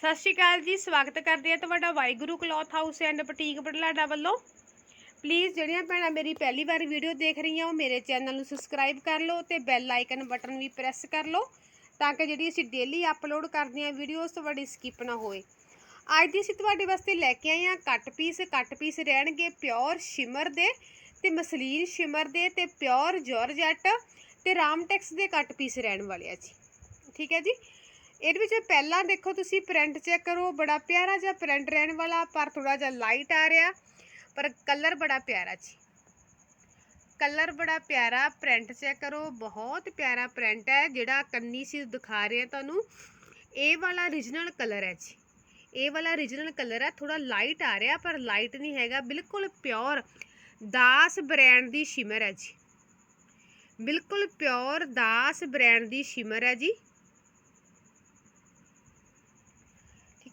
ਸਤਿ ਸ਼੍ਰੀ ਅਕਾਲ ਜੀ, ਸਵਾਗਤ ਕਰਦੇ ਆ ਤੁਹਾਡਾ Waheguru cloth house and boutique Budhlada ਵੱਲੋਂ। ਪਲੀਜ਼ ਜਿਹੜੀਆਂ ਭੈਣਾਂ ਮੇਰੀ ਪਹਿਲੀ ਵਾਰ ਵੀਡੀਓ ਦੇਖ ਰਹੀਆਂ, ਉਹ ਮੇਰੇ ਚੈਨਲ ਨੂੰ ਸਬਸਕ੍ਰਾਈਬ ਕਰ ਲਓ ਤੇ ਬੈਲ ਆਈਕਨ ਬਟਨ ਵੀ ਪ੍ਰੈਸ ਕਰ ਲਓ ਤਾਂ ਕਿ ਜਿਹੜੀ ਅਸੀਂ ਡੇਲੀ ਅਪਲੋਡ ਕਰਦੇ ਹਾਂ ਵੀਡੀਓਜ਼ ਤੁਹਾਡੀ ਸਕਿਪ ਨਾ ਹੋਏ। ਅੱਜ ਦੀ ਅਸੀਂ ਤੁਹਾਡੇ ਵਾਸਤੇ ਲੈ ਕੇ ਆਏ ਹਾਂ ਕੱਟ ਪੀਸ ਕੱਟ ਪੀਸ ਰਹਿਣਗੇ ਪਿਓਰ ਸ਼ਿਮਰ ਦੇ ਤੇ ਮਸਲੀਨ ਸ਼ਿਮਰ ਦੇ ਤੇ ਪਿਓਰ ਜਾਰਜਟ ਤੇ ਰਾਮਟੈਕਸ ਦੇ ਕੱਟ ਪੀਸ ਰਹਿਣ ਵਾਲੇ ਆ ਜੀ। ਠੀਕ ਹੈ ਜੀ? ਇਹਦੇ ਵਿੱਚ ਪਹਿਲਾਂ ਦੇਖੋ ਤੁਸੀਂ ਪ੍ਰਿੰਟ ਚੈੱਕ ਕਰੋ, ਬੜਾ ਪਿਆਰਾ ਜਿਹਾ ਪ੍ਰਿੰਟ ਰਹਿਣ ਵਾਲਾ, ਪਰ ਥੋੜਾ ਜਿਹਾ ਲਾਈਟ ਆ ਰਿਹਾ, ਪਰ ਕਲਰ ਬੜਾ ਪਿਆਰਾ ਜੀ। ਕਲਰ ਬੜਾ ਪਿਆਰਾ ਪ੍ਰਿੰਟ ਚੈੱਕ ਕਰੋ, ਬਹੁਤ ਪਿਆਰਾ ਪ੍ਰਿੰਟ ਹੈ, ਜਿਹੜਾ ਕੰਨੀ ਸੀ ਦਿਖਾ ਰਹੇ ਆ ਤੁਹਾਨੂੰ। ਇਹ ਵਾਲਾ origignal ਕਲਰ ਹੈ ਜੀ। ਇਹ ਵਾਲਾ origignal ਕਲਰ ਹੈ ਥੋੜਾ ਲਾਈਟ ਆ ਰਿਹਾ, ਪਰ ਲਾਈਟ ਨਹੀਂ ਹੈਗਾ, ਬਿਲਕੁਲ ਪਿਓਰ ਦਾਸ ਬ੍ਰਾਂਡ ਦੀ ਸ਼ਿਮਰ ਹੈ ਜੀ। ਬਿਲਕੁਲ ਪਿਓਰ ਦਾਸ ਬ੍ਰਾਂਡ ਦੀ ਸ਼ਿਮਰ ਹੈ ਜੀ।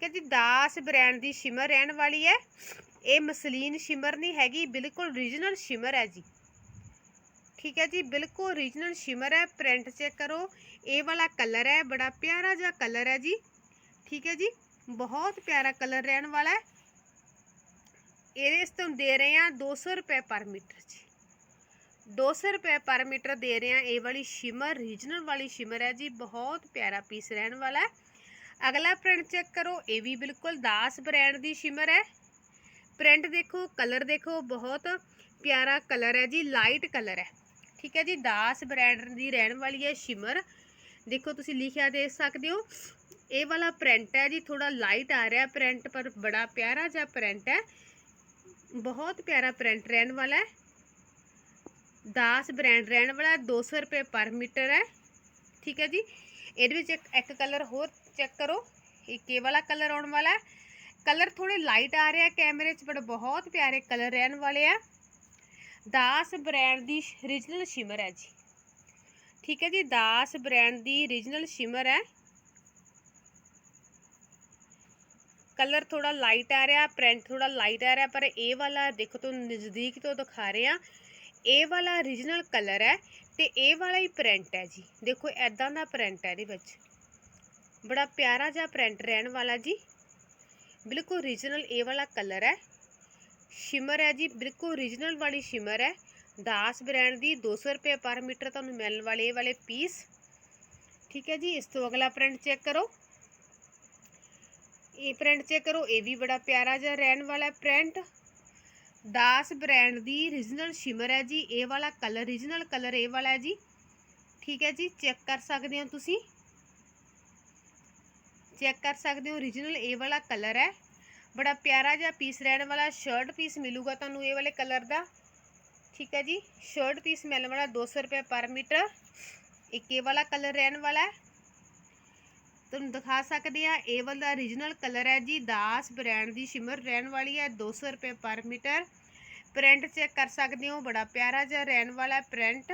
ਠੀਕ ਹੈ ਜੀ ਦਾਸ ਬ੍ਰਾਂਡ ਦੀ ਸ਼ਿਮਰ ਰਹਿਣ ਵਾਲੀ ਹੈ। ਇਹ ਮਸਲੀਨ ਸ਼ਿਮਰ ਨਹੀਂ ਹੈਗੀ, ਬਿਲਕੁਲ origignal ਸ਼ਿਮਰ ਹੈ ਜੀ। ਠੀਕ ਹੈ ਜੀ, ਬਿਲਕੁਲ origignal ਸ਼ਿਮਰ ਹੈ। ਪ੍ਰਿੰਟ ਚੈੱਕ ਕਰੋ। ਇਹ ਵਾਲਾ ਕਲਰ ਹੈ, ਬੜਾ ਪਿਆਰਾ ਜਿਹਾ ਕਲਰ ਹੈ ਜੀ। ਠੀਕ ਹੈ ਜੀ, ਬਹੁਤ ਪਿਆਰਾ ਕਲਰ ਰਹਿਣ ਵਾਲਾ ਹੈ। ਇਹਦੇ ਇਸ ਤੋਂ ਦੇ ਰਹੇ ਆ 200 ਰੁਪਏ ਪਰ ਮੀਟਰ ਜੀ। 200 ਰੁਪਏ ਪਰ ਮੀਟਰ ਦੇ ਰਹੇ ਆ ਇਹ ਵਾਲੀ ਸ਼ਿਮਰ ਰੀਜਨਲ ਵਾਲੀ ਸ਼ਿਮਰ ਹੈ ਜੀ। ਬਹੁਤ ਪਿਆਰਾ ਪੀਸ ਰਹਿਣ ਵਾਲਾ ਹੈ। ਅਗਲਾ ਪ੍ਰਿੰਟ ਚੈੱਕ ਕਰੋ, ਇਹ ਵੀ ਬਿਲਕੁਲ ਦਾਸ ਬ੍ਰਾਂਡ ਦੀ ਸ਼ਿਮਰ ਹੈ। ਪ੍ਰਿੰਟ ਦੇਖੋ ਕਲਰ ਦੇਖੋ, ਬਹੁਤ ਪਿਆਰਾ ਕਲਰ ਹੈ ਜੀ ਲਾਈਟ ਕਲਰ ਹੈ। ਠੀਕ ਹੈ ਜੀ, ਦਾਸ ਬ੍ਰਾਂਡ ਦੀ ਰਹਿਣ ਵਾਲੀ ਹੈ ਸ਼ਿਮਰ ਦੇਖੋ, ਤੁਸੀਂ ਲਿਖਿਆ ਦੇਖ ਸਕਦੇ ਹੋ। ਇਹ ਵਾਲਾ ਪ੍ਰਿੰਟ ਹੈ ਜੀ ਥੋੜਾ ਲਾਈਟ ਆ ਰਿਹਾ ਪ੍ਰਿੰਟ ਪਰ ਬੜਾ ਪਿਆਰਾ ਜਿਹਾ ਪ੍ਰਿੰਟ ਹੈ। ਬਹੁਤ ਪਿਆਰਾ ਪ੍ਰਿੰਟ ਰਹਿਣ ਵਾਲਾ ਹੈ। 10 ਬ੍ਰਾਂਡ ਰਹਿਣ ਵਾਲਾ 200 ਰੁਪਏ ਪਰ ਮੀਟਰ ਹੈ। ਠੀਕ ਹੈ ਜੀ, ਇਹਦੇ ਵਿੱਚ ਇੱਕ ਇੱਕ ਕਲਰ ਹੋਰ ਚੈੱਕ ਕਰੋ। ਇੱਕ ਇਹ ਵਾਲਾ ਕਲਰ ਆਉਣ ਵਾਲਾ ਕਲਰ ਥੋੜੇ ਲਾਈਟ ਆ ਰਿਹਾ ਕੈਮਰੇ 'ਚ ਬਟ ਬਹੁਤ ਪਿਆਰੇ ਕਲਰ ਰਹਿਣ ਵਾਲੇ ਆ। ਦਾਸ ਬ੍ਰਾਂਡ ਦੀ origignal ਸ਼ਿਮਰ ਹੈ ਜੀ। ਠੀਕ ਹੈ ਜੀ, ਦਾਸ ਬ੍ਰਾਂਡ ਦੀ origignal ਸ਼ਿਮਰ ਹੈ। ਕਲਰ ਥੋੜਾ ਲਾਈਟ ਆ ਰਿਹਾ ਪ੍ਰਿੰਟ ਥੋੜਾ ਲਾਈਟ ਆ ਰਿਹਾ, ਪਰ ਇਹ ਵਾਲਾ ਦੇਖੋ ਤੋਂ ਨਜ਼ਦੀਕ ਤੋਂ ਦਿਖਾ ਰਹੇ ਆ ਇਹ ਵਾਲਾ origignal ਕਲਰ ਹੈ ਤੇ ਇਹ ਵਾਲਾ ਹੀ ਪ੍ਰਿੰਟ ਹੈ ਜੀ। ਦੇਖੋ ਐਦਾਂ ਦਾ ਪ੍ਰਿੰਟ ਹੈ ਇਹਦੇ ਵਿੱਚ। ਬੜਾ ਪਿਆਰਾ ਜਿਹਾ ਪ੍ਰਿੰਟ ਰਹਿਣ ਵਾਲਾ ਜੀ। ਬਿਲਕੁਲ origignal ਇਹ ਵਾਲਾ ਕਲਰ ਹੈ। ਸ਼ਿਮਰ ਹੈ ਜੀ, ਬਿਲਕੁਲ origignal ਵਾਲੀ ਸ਼ਿਮਰ ਹੈ। ਦਾਸ ਬ੍ਰਾਂਡ ਦੀ 200 ਰੁਪਏ ਪਰ ਮੀਟਰ ਤੁਹਾਨੂੰ ਮਿਲਣ ਵਾਲੇ ਇਹ ਵਾਲੇ ਪੀਸ ਠੀਕ ਹੈ ਜੀ, ਇਸ ਤੋਂ ਅਗਲਾ ਪ੍ਰਿੰਟ ਚੈੱਕ ਕਰੋ। ਇਹ ਪ੍ਰਿੰਟ ਚੈੱਕ ਕਰੋ, ਇਹ ਵੀ ਬੜਾ ਪਿਆਰਾ ਜਿਹਾ ਰਹਿਣ ਵਾਲਾ ਪ੍ਰਿੰਟ ਦਾਸ ਬ੍ਰਾਂਡ ਦੀ origignal ਸ਼ਿਮਰ ਹੈ ਜੀ, ਇਹ ਵਾਲਾ ਕਲਰ origignal ਕਲਰ ਇਹ ਵਾਲਾ ਹੈ ਜੀ। ਠੀਕ ਹੈ ਜੀ ਚੈੱਕ ਕਰ ਸਕਦੇ ਹੋ ਤੁਸੀਂ। ਚੈੱਕ ਕਰ ਸਕਦੇ ਹੋ origignal ਇਹ ਵਾਲਾ ਕਲਰ ਹੈ। ਬੜਾ ਪਿਆਰਾ ਜਿਹਾ ਪੀਸ ਰਹਿਣ ਵਾਲਾ ਸ਼ਰਟ ਪੀਸ ਮਿਲੂਗਾ ਤੁਹਾਨੂੰ ਇਹ ਵਾਲੇ ਕਲਰ ਦਾ। ਠੀਕ ਹੈ ਜੀ ਸ਼ਰਟ ਪੀਸ ਮਿਲਣ ਵਾਲਾ 200 ਰੁਪਏ ਪਰ ਮੀਟਰ ਇੱਕ ਇਹ ਵਾਲਾ ਕਲਰ ਰਹਿਣ ਵਾਲਾ ਤੁਹਾਨੂੰ ਦਿਖਾ ਸਕਦੇ ਆ ਇਹ ਵਾਲਾ origignal ਕਲਰ ਹੈ ਜੀ। ਦਾਸ ਬ੍ਰਾਂਡ ਦੀ ਸ਼ਿਮਰ ਰਹਿਣ ਵਾਲੀ ਹੈ 200 ਰੁਪਏ ਪਰ ਮੀਟਰ ਪ੍ਰਿੰਟ ਚੈੱਕ ਕਰ ਸਕਦੇ ਹੋ, ਬੜਾ ਪਿਆਰਾ ਜਿਹਾ ਰਹਿਣ ਵਾਲਾ ਪ੍ਰਿੰਟ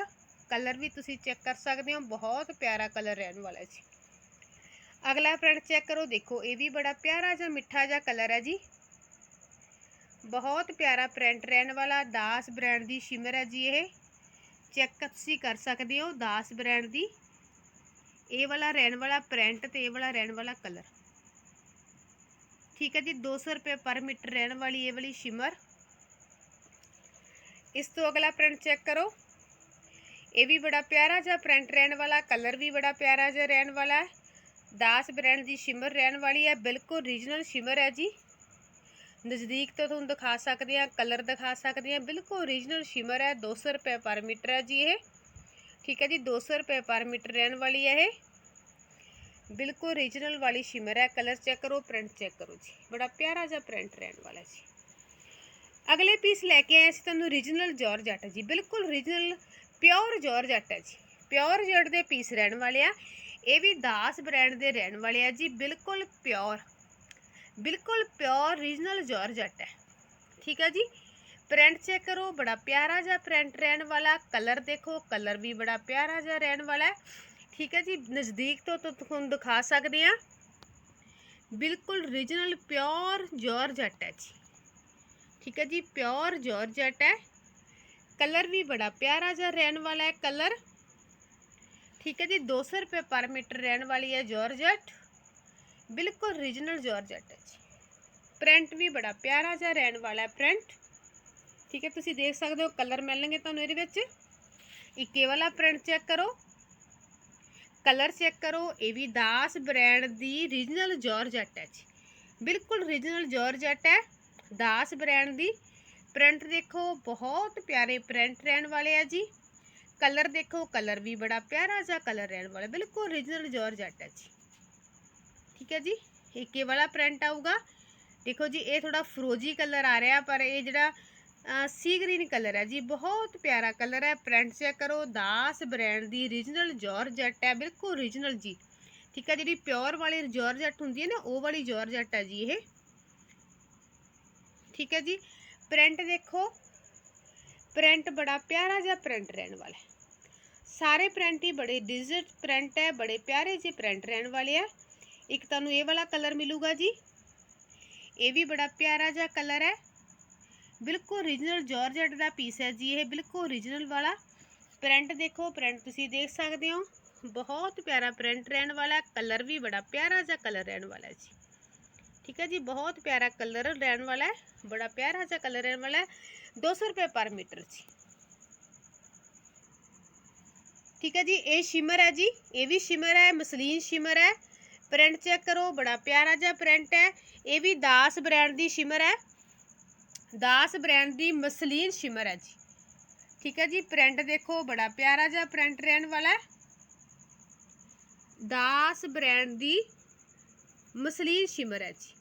ਕਲਰ ਵੀ ਤੁਸੀਂ ਚੈੱਕ ਕਰ ਸਕਦੇ ਹੋ, ਬਹੁਤ ਪਿਆਰਾ ਕਲਰ ਰਹਿਣ ਵਾਲਾ ਜੀ। ਅਗਲਾ ਪ੍ਰਿੰਟ ਚੈੱਕ ਕਰੋ ਦੇਖੋ ਇਹ ਵੀ ਬੜਾ ਪਿਆਰਾ ਜਿਹਾ ਮਿੱਠਾ ਜਿਹਾ ਕਲਰ ਹੈ ਜੀ ਬਹੁਤ ਪਿਆਰਾ ਪ੍ਰਿੰਟ ਰਹਿਣ ਵਾਲਾ ਦਾਸ ਬ੍ਰਾਂਡ ਦੀ ਸ਼ਿਮਰ ਹੈ ਜੀ ਇਹ ਚੈੱਕ ਤੁਸੀਂ ਕਰ ਸਕਦੇ ਹੋ ਦਾਸ ਬ੍ਰਾਂਡ ਦੀ ਇਹ ਵਾਲਾ ਰਹਿਣ ਵਾਲਾ ਪ੍ਰਿੰਟ ਤੇ ਇਹ ਵਾਲਾ ਰਹਿਣ ਵਾਲਾ ਕਲਰ ਠੀਕ ਹੈ ਜੀ 200 ਰੁਪਏ ਪਰ ਮੀਟਰ ਰਹਿਣ ਵਾਲੀ ਇਹ ਵਾਲੀ ਸ਼ਿਮਰ ਇਸ ਤੋਂ ਅਗਲਾ ਪ੍ਰਿੰਟ ਚੈੱਕ ਕਰੋ ਇਹ ਵੀ ਬੜਾ ਪਿਆਰਾ ਜਿਹਾ ਪ੍ਰਿੰਟ ਰਹਿਣ ਵਾਲਾ ਕਲਰ ਵੀ ਬੜਾ ਪਿਆਰਾ ਜਿਹਾ ਰਹਿਣ ਵਾਲਾ ਹੈ ਦਾਸ ਬ੍ਰਾਂਡ ਦੀ ਸ਼ਿਮਰ ਰਹਿਣ ਵਾਲੀ ਹੈ। ਬਿਲਕੁਲ ਰੀਜਨਲ ਸ਼ਿਮਰ ਹੈ ਜੀ। ਨਜ਼ਦੀਕ ਤੋਂ ਤੁਹਾਨੂੰ ਦਿਖਾ ਸਕਦੇ ਆ ਕਲਰ ਦਿਖਾ ਸਕਦੇ ਆ ਬਿਲਕੁਲ origignal ਸ਼ਿਮਰ ਹੈ। 200 ਰੁਪਏ ਪਰ ਮੀਟਰ ਹੈ ਜੀ ਇਹ। ਠੀਕ ਹੈ ਜੀ 200 ਰੁਪਏ ਪਰ ਮੀਟਰ ਰਹਿਣ ਵਾਲੀ ਹੈ ਇਹ। ਬਿਲਕੁਲ origignal ਵਾਲੀ ਸ਼ਿਮਰ ਹੈ। ਕਲਰ ਚੈੱਕ ਕਰੋ ਪ੍ਰਿੰਟ ਚੈੱਕ ਕਰੋ ਜੀ। ਬੜਾ ਪਿਆਰਾ ਜਿਹਾ ਪ੍ਰਿੰਟ ਰਹਿਣ ਵਾਲਾ ਜੀ। ਅਗਲੇ ਪੀਸ ਲੈ ਕੇ ਆਏ ਸੀ ਤੁਹਾਨੂੰ origignal ਜਾਰਜਟ ਜੀ। ਬਿਲਕੁਲ origignal ਪਿਓਰ ਜਾਰਜਟ ਹੈ ਜੀ। ਪਿਓਰ ਜਟ ਦੇ ਪੀਸ ਰਹਿਣ ਵਾਲੇ ਆ। ਇਹ ਵੀ ਦਾਸ ਬ੍ਰਾਂਡ ਦੇ ਰਹਿਣ ਵਾਲੇ ਆ ਜੀ, ਬਿਲਕੁਲ ਪਿਓਰ। ਬਿਲਕੁਲ ਪਿਓਰ origignal ਜਾਰਜਟ ਹੈ। ਠੀਕ ਹੈ ਜੀ? ਪ੍ਰਿੰਟ ਚੈੱਕ ਕਰੋ, ਬੜਾ ਪਿਆਰਾ ਜਿਹਾ ਪ੍ਰਿੰਟ ਰਹਿਣ ਵਾਲਾ। ਕਲਰ ਦੇਖੋ, ਕਲਰ ਵੀ ਬੜਾ ਪਿਆਰਾ ਜਿਹਾ ਰਹਿਣ ਵਾਲਾ ਠੀਕ ਹੈ ਜੀ? ਨਜ਼ਦੀਕ ਤੋਂ ਤੋਂ, ਤੁਹਾਨੂੰ ਦਿਖਾ ਸਕਦੇ ਆ ਬਿਲਕੁਲ origignal ਪਿਓਰ ਜਾਰਜਟ ਹੈ ਜੀ। ਠੀਕ ਹੈ ਜੀ? ਪਿਓਰ ਜਾਰਜਟ ਹੈ। ਕਲਰ ਵੀ ਬੜਾ ਪਿਆਰਾ ਜਿਹਾ ਰਹਿਣ ਵਾਲਾ ਹੈ। ਕਲਰ ਠੀਕ ਹੈ ਜੀ 200 ਰੁਪਏ ਪਰ ਮੀਟਰ ਰਹਿਣ ਵਾਲੀ ਹੈ ਜਾਰਜਟ ਬਿਲਕੁਲ ਰੀਜਨਲ ਜਾਰਜਟ ਹੈ ਜੀ। ਪ੍ਰਿੰਟ ਵੀ ਬੜਾ ਪਿਆਰਾ ਜਿਹਾ ਰਹਿਣ ਵਾਲਾ ਹੈ ਪ੍ਰਿੰਟ ਠੀਕ ਹੈ, ਤੁਸੀਂ ਦੇਖ ਸਕਦੇ ਹੋ ਕਲਰ ਮਿਲਣਗੇ ਤੁਹਾਨੂੰ ਇਹਦੇ ਵਿੱਚ। ਇੱਕ ਇਹ ਵਾਲਾ ਪ੍ਰਿੰਟ ਚੈੱਕ ਕਰੋ। ਕਲਰ ਚੈੱਕ ਕਰੋ, ਇਹ ਵੀ ਦਾਸ ਬ੍ਰਾਂਡ ਦੀ ਰੀਜਨਲ ਜਾਰਜਟ ਹੈ ਜੀ। ਬਿਲਕੁਲ ਰੀਜਨਲ ਜਾਰਜਟ ਹੈ, ਦਾਸ ਬ੍ਰਾਂਡ ਦੀ। ਪ੍ਰਿੰਟ ਦੇਖੋ, ਬਹੁਤ ਪਿਆਰੇ ਪ੍ਰਿੰਟ ਰਹਿਣ ਵਾਲੇ ਆ ਜੀ। ਕਲਰ ਦੇਖੋ ਕਲਰ ਵੀ ਬੜਾ ਪਿਆਰਾ ਜਿਹਾ ਕਲਰ ਰਹਿਣ ਵਾਲਾ ਬਿਲਕੁਲ ਰੀਜਨਲ ਜਾਰਜਟ ਹੈ ਜੀ ਠੀਕ ਹੈ ਜੀ ਇੱਕ ਇਹ ਵਾਲਾ ਪ੍ਰਿੰਟ ਆਊਗਾ ਦੇਖੋ ਜੀ ਇਹ ਥੋੜਾ ਫਰੋਜੀ ਕਲਰ ਆ ਰਿਹਾ ਪਰ ਇਹ ਜਿਹੜਾ ਸੀ ਗ੍ਰੀਨ ਕਲਰ ਹੈ ਜੀ ਬਹੁਤ ਪਿਆਰਾ ਕਲਰ ਹੈ ਪ੍ਰਿੰਟ ਚੈੱਕ ਕਰੋ ਦਾਸ ਬ੍ਰਾਂਡ ਦੀ ਰੀਜਨਲ ਜਾਰਜਟ ਹੈ ਬਿਲਕੁਲ ਰੀਜਨਲ ਜੀ ਠੀਕ ਹੈ ਜਿਹੜੀ ਪਿਓਰ ਵਾਲੀ ਜਾਰਜਟ ਹੁੰਦੀ ਹੈ ਨਾ ਉਹ ਵਾਲੀ ਜਾਰਜਟ ਹੈ ਜੀ ਇਹ ਠੀਕ ਹੈ ਜੀ ਪ੍ਰਿੰਟ ਦੇਖੋ ਪ੍ਰਿੰਟ ਬੜਾ ਪਿਆਰਾ ਜਿਹਾ ਪ੍ਰਿੰਟ ਰਹਿਣ ਵਾਲਾ ਹੈ ਸਾਰੇ ਪ੍ਰਿੰਟ ਹੀ ਬੜੇ ਡਿਜੀਟਲ ਪ੍ਰਿੰਟ ਹੈ, ਬੜੇ ਪਿਆਰੇ ਜਿਹੇ ਪ੍ਰਿੰਟ ਰਹਿਣ ਵਾਲੇ ਆ। ਇੱਕ ਤੁਹਾਨੂੰ ਇਹ ਵਾਲਾ ਕਲਰ ਮਿਲੂਗਾ ਜੀ। ਇਹ ਵੀ ਬੜਾ ਪਿਆਰਾ ਜਿਹਾ ਕਲਰ ਹੈ। ਬਿਲਕੁਲ ਓਰੀਜਨਲ ਜਾਰਜਟ ਦਾ ਪੀਸ ਹੈ ਜੀ ਇਹ, ਬਿਲਕੁਲ ਓਰੀਜਨਲ ਵਾਲਾ। ਪ੍ਰਿੰਟ ਦੇਖੋ ਪ੍ਰਿੰਟ ਤੁਸੀਂ ਦੇਖ ਸਕਦੇ ਹੋ। ਬਹੁਤ ਪਿਆਰਾ ਪ੍ਰਿੰਟ ਰਹਿਣ ਵਾਲਾ ਕਲਰ ਵੀ ਬੜਾ ਪਿਆਰਾ ਜਿਹਾ ਕਲਰ ਰਹਿਣ ਵਾਲਾ ਜੀ। ਠੀਕ ਹੈ ਜੀ, ਬਹੁਤ ਪਿਆਰਾ ਕਲਰ ਰਹਿਣ ਵਾਲਾ ਹੈ, ਬੜਾ ਪਿਆਰਾ ਜਿਹਾ ਕਲਰ ਰਹਿਣ ਵਾਲਾ ਹੈ। 200 ਰੁਪਏ ਪਰ ਮੀਟਰ ਜੀ। ਠੀਕ ਹੈ ਜੀ, ਇਹ ਸ਼ਿਮਰ ਹੈ ਜੀ, ਇਹ ਵੀ ਸ਼ਿਮਰ ਹੈ, ਮਸਲੀਨ ਸ਼ਿਮਰ ਹੈ। ਪ੍ਰਿੰਟ ਚੈੱਕ ਕਰੋ, ਬੜਾ ਪਿਆਰਾ ਜਿਹਾ ਪ੍ਰਿੰਟ ਹੈ। ਇਹ ਵੀ ਦਾਸ ਬ੍ਰਾਂਡ ਦੀ ਸ਼ਿਮਰ ਹੈ। ਦਾਸ ਬ੍ਰਾਂਡ ਦੀ ਮਸਲੀਨ ਸ਼ਿਮਰ ਹੈ ਜੀ। ਠੀਕ ਹੈ ਜੀ ਪ੍ਰਿੰਟ ਦੇਖੋ, ਬੜਾ ਪਿਆਰਾ ਜਿਹਾ ਪ੍ਰਿੰਟ ਰਹਿਣ ਵਾਲਾ ਹੈ। ਦਾਸ ਬ੍ਰਾਂਡ ਦੀ ਮਸਲੀਨ ਸ਼ਿਮਰ ਹੈ ਜੀ।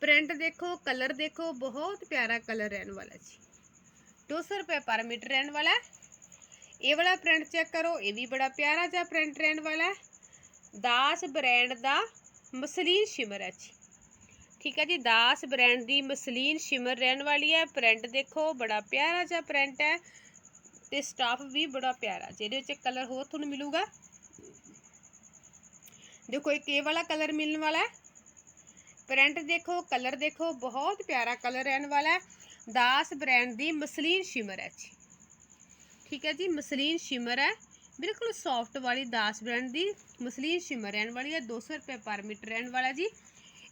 ਪ੍ਰਿੰਟ ਦੇਖੋ ਕਲਰ ਦੇਖੋ, ਬਹੁਤ ਪਿਆਰਾ ਕਲਰ ਰਹਿਣ ਵਾਲਾ ਜੀ। 200 ਰੁਪਏ ਪਰ ਮੀਟਰ ਰਹਿਣ ਵਾਲਾ ਹੈ। ਇਹ ਵਾਲਾ ਪ੍ਰਿੰਟ ਚੈੱਕ ਕਰੋ, ਇਹ ਵੀ ਬੜਾ ਪਿਆਰਾ ਜਿਹਾ ਪ੍ਰਿੰਟ ਰਹਿਣ ਵਾਲਾ ਦਾਸ ਬ੍ਰਾਂਡ ਦਾ ਮਸਲੀਨ ਸ਼ਿਮਰ ਹੈ ਜੀ। ਠੀਕ ਹੈ ਜੀ, ਦਾਸ ਬ੍ਰਾਂਡ ਦੀ ਮਸਲੀਨ ਸ਼ਿਮਰ ਰਹਿਣ ਵਾਲੀ ਹੈ। ਪ੍ਰਿੰਟ ਦੇਖੋ, ਬੜਾ ਪਿਆਰਾ ਜਿਹਾ ਪ੍ਰਿੰਟ ਹੈ ਤੇ ਸਟਾਫ ਵੀ ਬੜਾ ਪਿਆਰਾ ਜਿਹਦੇ ਵਿੱਚ ਕਲਰ ਹੋਰ ਤੁਹਾਨੂੰ ਮਿਲੂਗਾ। ਦੇਖੋ, ਇੱਕ ਇਹ ਵਾਲਾ ਕਲਰ ਮਿਲਣ ਵਾਲਾ ਹੈ। ਪ੍ਰਿੰਟ ਦੇਖੋ ਕਲਰ ਦੇਖੋ, ਬਹੁਤ ਪਿਆਰਾ ਕਲਰ ਰਹਿਣ ਵਾਲਾ ਹੈ। ਦਾਸ ਬ੍ਰਾਂਡ ਦੀ ਮਸਲੀਨ ਸ਼ਿਮਰ ਹੈ ਜੀ। ਠੀਕ ਹੈ ਜੀ, ਮਸਲੀਨ ਸ਼ਿਮਰ ਹੈ। ਬਿਲਕੁਲ ਸੌਫਟ ਵਾਲੀ ਦਾਸ ਬ੍ਰਾਂਡ ਦੀ ਮਸਲੀਨ ਸ਼ਿਮਰ ਰਹਿਣ ਵਾਲੀ ਹੈ 200 ਰੁਪਏ ਪਰ ਮੀਟਰ ਰਹਿਣ ਵਾਲਾ ਜੀ।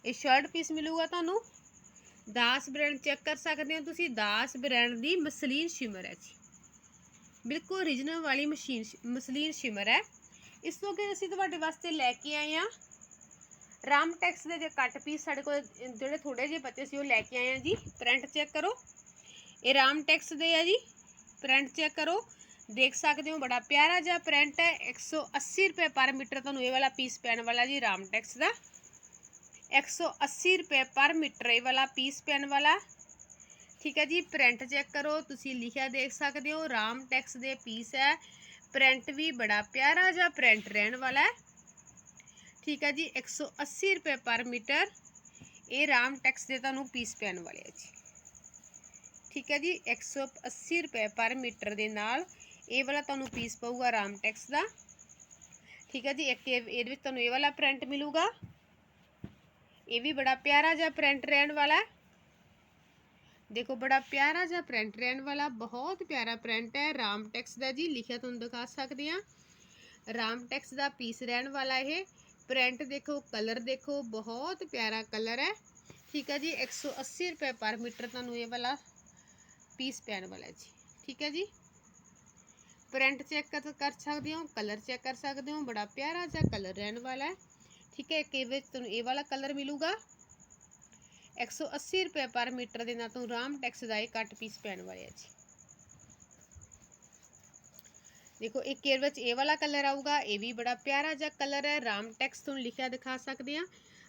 ਇਹ ਸ਼ਰਟ ਪੀਸ ਮਿਲੂਗਾ ਤੁਹਾਨੂੰ। ਦਾਸ ਬ੍ਰਾਂਡ ਚੈੱਕ ਕਰ ਸਕਦੇ ਹੋ ਤੁਸੀਂ, ਦਾਸ ਬ੍ਰਾਂਡ ਦੀ ਮਸਲੀਨ ਸ਼ਿਮਰ ਹੈ ਜੀ। ਬਿਲਕੁਲ origignal ਵਾਲੀ ਮਸ਼ੀਨ ਮਸਲੀਨ ਸ਼ਿਮਰ ਹੈ। ਇਸ ਤੋਂ ਅੱਗੇ ਅਸੀਂ ਤੁਹਾਡੇ ਵਾਸਤੇ ਲੈ ਕੇ ਆਏ ਆ ਰਾਮ ਟੈਕਸ ਦੇ ਜੇ ਕੱਟ ਪੀਸ ਸਾਡੇ ਕੋਲ, ਜਿਹੜੇ ਥੋੜੇ ਜਿਹੇ ਬੱਚੇ ਸੀ, ਉਹ ਲੈ ਕੇ ਆਏ ਆ ਜੀ। ਪ੍ਰਿੰਟ ਚੈੱਕ ਕਰੋ। ਇਹ ਰਾਮ ਟੈਕਸ ਦੇ ਆ ਜੀ। ਪ੍ਰਿੰਟ ਚੈੱਕ ਕਰੋ। ਦੇਖ ਸਕਦੇ ਹੋ, ਬੜਾ ਪਿਆਰਾ ਜਿਹਾ ਪ੍ਰਿੰਟ ਹੈ। 180 ਰੁਪਏ ਪਰ ਮੀਟਰ ਤੁਹਾਨੂੰ ਇਹ ਵਾਲਾ ਪੀਸ ਪੈਣ ਵਾਲਾ ਜੀ, ਰਾਮ ਟੈਕਸ ਦਾ। 180 ਰੁਪਏ ਪਰ ਮੀਟਰ ਇਹ ਵਾਲਾ ਪੀਸ ਪੈਣ ਵਾਲਾ। ਠੀਕ ਹੈ ਜੀ ਪ੍ਰਿੰਟ ਚੈੱਕ ਕਰੋ। ਤੁਸੀਂ ਲਿਖਿਆ ਦੇਖ ਸਕਦੇ ਹੋ, ਰਾਮ ਟੈਕਸ ਦੇ ਪੀਸ ਹੈ। ਪ੍ਰਿੰਟ ਵੀ ਬੜਾ ਪਿਆਰਾ ਜਿਹਾ ਪ੍ਰਿੰਟ ਰਹਿਣ ਵਾਲਾ ਹੈ। ਠੀਕ ਹੈ ਜੀ 180 ਰੁਪਏ ਪਰ ਮੀਟਰ ਇਹ ਰਾਮ ਟੈਕਸ ਦੇ ਤੁਹਾਨੂੰ ਪੀਸ ਪੈਣ ਵਾਲੇ ਆ ਜੀ। ਠੀਕ ਹੈ ਜੀ 180 ਰੁਪਏ ਪਰ ਮੀਟਰ ਦੇ ਨਾਲ। ਇਹ ਵਾਲਾ ਤੁਹਾਨੂੰ ਪੀਸ ਪਊਗਾ ਰਾਮ ਟੈਕਸ ਦਾ। ਠੀਕ ਹੈ ਜੀ, ਇੱਕ ਇਹ- ਇਹਦੇ ਵਿੱਚ ਤੁਹਾਨੂੰ ਇਹ ਵਾਲਾ ਪ੍ਰਿੰਟ ਮਿਲੂਗਾ। ਇਹ ਵੀ ਬੜਾ ਪਿਆਰਾ ਜਿਹਾ ਪ੍ਰਿੰਟ ਰਹਿਣ ਵਾਲਾ ਦੇਖੋ, ਬੜਾ ਪਿਆਰਾ ਜਿਹਾ ਪ੍ਰਿੰਟ ਰਹਿਣ ਵਾਲਾ, ਬਹੁਤ ਪਿਆਰਾ ਪ੍ਰਿੰਟ ਹੈ। ਰਾਮ ਟੈਕਸ ਦਾ ਜੀ, ਲਿਖਿਆ ਤੁਹਾਨੂੰ ਦਿਖਾ ਸਕਦੇ ਆ ਰਾਮ ਟੈਕਸ ਦਾ ਪੀਸ ਰਹਿਣ ਵਾਲਾ ਇਹ। ਪ੍ਰਿੰਟ ਦੇਖੋ ਕਲਰ ਦੇਖੋ, ਬਹੁਤ ਪਿਆਰਾ ਕਲਰ ਹੈ। ਠੀਕ ਹੈ ਜੀ 180 ਰੁਪਏ ਪਰ ਮੀਟਰ ਤੁਹਾਨੂੰ ਇਹ ਵਾਲਾ ਪੀਸ ਪੈਣ ਵਾਲਾ ਜੀ, ਠੀਕ ਹੈ ਜੀ? ਪ੍ਰਿੰਟ ਚੈੱਕ ਕਰ ਕਰ ਸਕਦੇ ਹੋ ਕਲਰ ਚੈੱਕ ਕਰ ਸਕਦੇ ਹੋ, ਬੜਾ ਪਿਆਰਾ ਜਿਹਾ ਕਲਰ ਰਹਿਣ ਵਾਲਾ ਹੈ। ਠੀਕ ਹੈ ਕਿ ਵਿੱਚ ਤੁਹਾਨੂੰ ਇਹ ਵਾਲਾ ਕਲਰ ਮਿਲੂਗਾ। 180 ਰੁਪਏ ਪਰ ਮੀਟਰ ਦੇ ਨਾਲ ਤੁਹਾਨੂੰ ਰਾਮ ਟੈਕਸ ਦਾ ਇਹ ਕੱਟ ਪੀਸ ਪੈਣ ਵਾਲੇ ਹੈ ਜੀ। ਦੇਖੋ, ਇੱਕ ਕੇਰ ਵਿੱਚ ਇਹ ਵਾਲਾ ਕਲਰ ਆਊਗਾ, ਇਹ ਵੀ ਬੜਾ ਪਿਆਰਾ ਜਿਹਾ ਕਲਰ ਹੈ। ਰਾਮ ਟੈਕਸ ਤੁਹਾਨੂੰ ਲਿਖਿਆ ਦਿਖਾ ਸਕਦੇ ਆ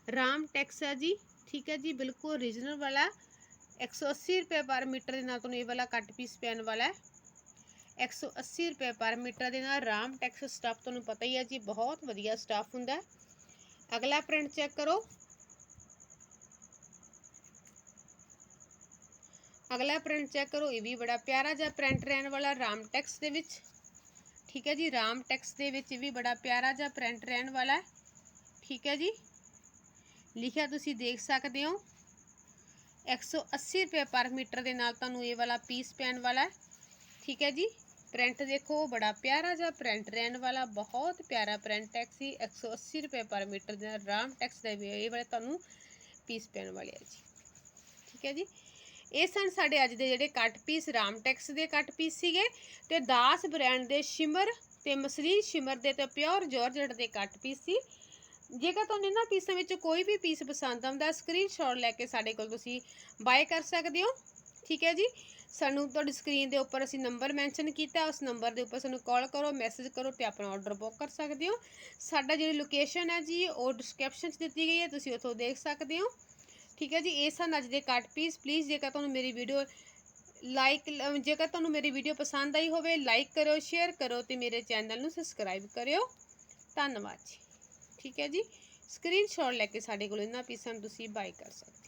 ਰਾਮ ਟੈਕਸ ਹੈ ਜੀ, ਠੀਕ ਹੈ ਜੀ, ਬਿਲਕੁਲ ਓਰੀਜਨਲ ਵਾਲਾ। 180 ਰੁਪਏ ਪਰ ਮੀਟਰ ਦੇ ਨਾਲ ਤੁਹਾਨੂੰ ਇਹ ਵਾਲਾ ਕੱਟ ਪੀਸ ਪੈਣ ਵਾਲਾ ਹੈ 180 ਰੁਪਏ ਪਰ ਮੀਟਰ ਦੇ ਨਾਲ ਰਾਮ ਟੈਕਸ ਸਟਾਫ ਤੁਹਾਨੂੰ ਪਤਾ ਹੀ ਹੈ ਜੀ ਬਹੁਤ ਵਧੀਆ ਸਟਾਫ ਹੁੰਦਾ ਅਗਲਾ ਪ੍ਰਿੰਟ ਚੈੱਕ ਕਰੋ ਅਗਲਾ ਪ੍ਰਿੰਟ ਚੈੱਕ ਕਰੋ ਇਹ ਵੀ ਬੜਾ ਪਿਆਰਾ ਜਿਹਾ ਪ੍ਰਿੰਟ ਰਹਿਣ ਵਾਲਾ ਰਾਮ ਟੈਕਸ ਦੇ ਵਿੱਚ ਠੀਕ ਹੈ ਜੀ ਰਾਮ ਟੈਕਸ ਦੇ ਵਿੱਚ ਵੀ ਬੜਾ ਪਿਆਰਾ ਜਿਹਾ ਪ੍ਰਿੰਟ ਰਹਿਣ ਵਾਲਾ ਠੀਕ ਹੈ ਜੀ ਲਿਖਿਆ ਤੁਸੀਂ ਦੇਖ ਸਕਦੇ ਹੋ 180 ਰੁਪਏ ਪਰ ਮੀਟਰ ਦੇ ਨਾਲ ਤੁਹਾਨੂੰ ਇਹ ਵਾਲਾ ਪੀਸ ਪੈਣ ਵਾਲਾ ਹੈ। ਠੀਕ ਹੈ ਜੀ? ਪ੍ਰਿੰਟ ਦੇਖੋ, ਬੜਾ ਪਿਆਰਾ ਜਿਹਾ ਪ੍ਰਿੰਟ ਰਹਿਣ ਵਾਲਾ, ਬਹੁਤ ਪਿਆਰਾ ਪ੍ਰਿੰਟ ਟੈਕਸ ਸੀ। 180 ਰੁਪਏ ਪਰ ਮੀਟਰ ਦੇ ਨਾਲ ਰਾਮ ਟੈਕਸ ਦੇ ਵੀ ਇਹ ਵਾਲੇ ਤੁਹਾਨੂੰ ਪੀਸ ਪੈਣ ਵਾਲੇ ਆ ਜੀ। ਠੀਕ ਹੈ ਜੀ? ਇਹ ਸਨ ਸਾਡੇ ਅੱਜ ਦੇ ਜਿਹੜੇ ਕੱਟ ਪੀਸ ਰਾਮ ਟੈਕਸ ਦੇ ਕੱਟ ਪੀਸ ਸੀਗੇ ਤੇ ਦਾਸ ਬ੍ਰਾਂਡ ਦੇ ਸ਼ਿਮਰ ਤੇ ਮਸਲੀਨ ਸ਼ਿਮਰ ਦੇ ਤੇ ਪਿਓਰ ਜਾਰਜਟ ਦੇ ਕੱਟ ਪੀਸ ਸੀ। ਜੇਕਰ ਤੁਹਾਨੂੰ ਇਹਨਾਂ ਪੀਸਾਂ ਵਿੱਚ ਕੋਈ ਵੀ ਪੀਸ ਪਸੰਦ ਆਉਂਦਾ ਸਕਰੀਨਸ਼ਾਟ ਲੈ ਕੇ ਸਾਡੇ ਕੋਲ ਤੁਸੀਂ ਬਾਏ ਕਰ ਸਕਦੇ ਹੋ। ਠੀਕ ਹੈ ਜੀ? ਸਾਨੂੰ ਤੁਹਾਡੀ ਸਕਰੀਨ ਦੇ ਉੱਪਰ ਅਸੀਂ ਨੰਬਰ ਮੈਂਸ਼ਨ ਕੀਤਾ, ਉਸ ਨੰਬਰ ਦੇ ਉੱਪਰ ਸਾਨੂੰ ਕਾਲ ਕਰੋ ਮੈਸੇਜ ਕਰੋ ਤੇ ਆਪਣਾ ਆਰਡਰ ਬੁੱਕ ਕਰ ਸਕਦੇ ਹੋ। ਸਾਡਾ ਜਿਹੜੀ ਲੋਕੇਸ਼ਨ ਹੈ ਜੀ, ਉਹ ਡਿਸਕ੍ਰਿਪਸ਼ਨ 'ਚ ਦਿੱਤੀ ਗਈ ਹੈ, ਤੁਸੀਂ ਉੱਥੋਂ ਦੇਖ ਸਕਦੇ ਹੋ। ਠੀਕ ਹੈ ਜੀ? ਇਹ ਸਨ ਅੱਜ ਦੇ ਕੱਟ ਪੀਸ ਪਲੀਜ਼ ਜੇਕਰ ਤੁਹਾਨੂੰ ਮੇਰੀ ਵੀਡੀਓ ਲਾਈਕ ਜੇਕਰ ਤੁਹਾਨੂੰ ਮੇਰੀ ਵੀਡੀਓ ਪਸੰਦ ਆਈ ਹੋਵੇ ਲਾਈਕ ਕਰੋ ਸ਼ੇਅਰ ਕਰੋ ਤੇ ਮੇਰੇ ਚੈਨਲ ਨੂੰ ਸਬਸਕ੍ਰਾਈਬ ਕਰਿਓ। ਧੰਨਵਾਦ ਜੀ। ਠੀਕ ਹੈ ਜੀ। ਸਕਰੀਨਸ਼ਾਟ ਲੈ ਕੇ ਸਾਡੇ ਕੋਲ ਇਹਨਾਂ ਪੀਸਾਂ ਨੂੰ ਤੁਸੀਂ ਬਾਈ ਕਰ ਸਕਦੇ ਹੋ।